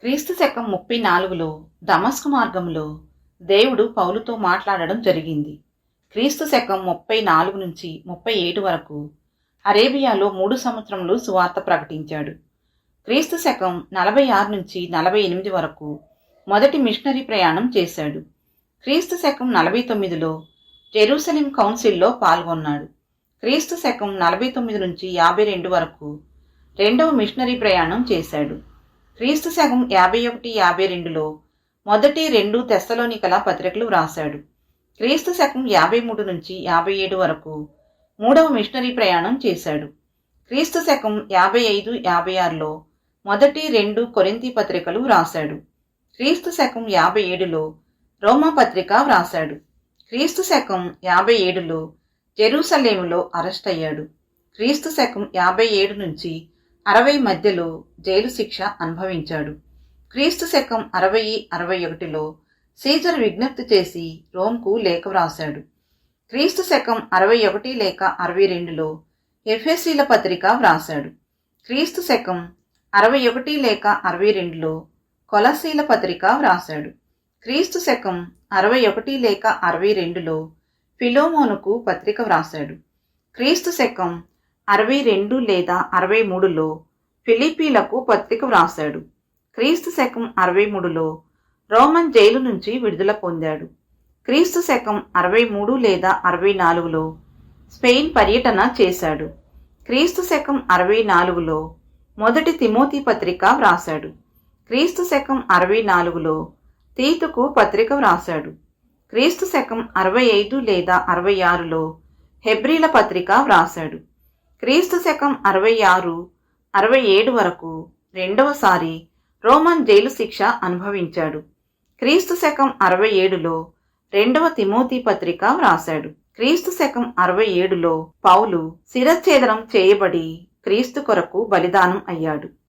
క్రీస్తు శకం ముప్పై నాలుగులో దమస్కు మార్గంలో దేవుడు పౌలుతో మాట్లాడడం జరిగింది. క్రీస్తు శకం ముప్పై నాలుగు నుంచి ముప్పై ఏడు వరకు అరేబియాలో మూడు సంవత్సరంలో సువార్త ప్రకటించాడు. క్రీస్తు శకం నలభై ఆరు నుంచి నలభై ఎనిమిది వరకు మొదటి మిషనరీ ప్రయాణం చేశాడు. క్రీస్తు శకం నలభై తొమ్మిదిలో జెరూసలిం కౌన్సిల్లో పాల్గొన్నాడు. క్రీస్తు శకం నలభై తొమ్మిది నుంచి యాభై రెండు వరకు రెండవ మిషనరీ ప్రయాణం చేశాడు. క్రీస్తు శకం యాభై ఒకటి యాభై రెండులో మొదటి రెండు తెస్సలోనికల పత్రికలు వ్రాశాడు. క్రీస్తు శకం యాభై మూడు నుంచి యాభై ఏడు వరకు మూడవ మిషనరీ ప్రయాణం చేశాడు. క్రీస్తు శకం యాభై ఐదు యాభై ఆరులో మొదటి రెండు కొరింతి పత్రికలు వ్రాశాడు. క్రీస్తు శకం యాభై ఏడులో రోమా పత్రిక వ్రాశాడు. క్రీస్తు శకం యాభై ఏడులో జెరూసలేములో అరెస్ట్ అయ్యాడు. క్రీస్తు శకం యాభై ఏడు నుంచి అరవై మధ్యలో జైలు శిక్ష అనుభవించాడు. క్రీస్తు శకం అరవై అరవై ఒకటిలో సీజర్ విజ్ఞప్తి చేసి రోమ్కు లేఖ వ్రాశాడు. క్రీస్తు శకం అరవై ఒకటి లేక అరవై రెండులో ఎఫ్ఎస్సీల పత్రిక వ్రాశాడు. క్రీస్తు శకం అరవై ఒకటి లేక అరవై రెండులో కొలసీల పత్రిక వ్రాశాడు. క్రీస్తు శకం అరవై ఒకటి లేక అరవై రెండులో ఫిలోమోనుకు పత్రిక వ్రాశాడు. క్రీస్తు శకం అరవై రెండు లేదా అరవై మూడులో ఫిలిపీలకు పత్రిక వ్రాశాడు. క్రీస్తు శకం అరవై మూడులో రోమన్ జైలు నుంచి విడుదల పొందాడు. క్రీస్తు శకం అరవై మూడు లేదా అరవై నాలుగులో స్పెయిన్ పర్యటన చేశాడు. క్రీస్తు శకం అరవై నాలుగులో మొదటి తిమోతి పత్రిక వ్రాశాడు. క్రీస్తు శకం అరవై నాలుగులో తీతుకు పత్రిక వ్రాశాడు. క్రీస్తు శకం అరవై ఐదు లేదా అరవై ఆరులో హెబ్రిల పత్రిక వ్రాశాడు. క్రీస్తు శకం అరవై ఆరు అరవై ఏడు వరకు రెండవసారి రోమన్ జైలు శిక్ష అనుభవించాడు. క్రీస్తు శకం అరవై ఏడులో రెండవ తిమోతి పత్రిక వ్రాశాడు. క్రీస్తు శకం అరవై ఏడులో పౌలు శిరచ్ఛేదనం చేయబడి క్రీస్తు కొరకు బలిదానం అయ్యాడు.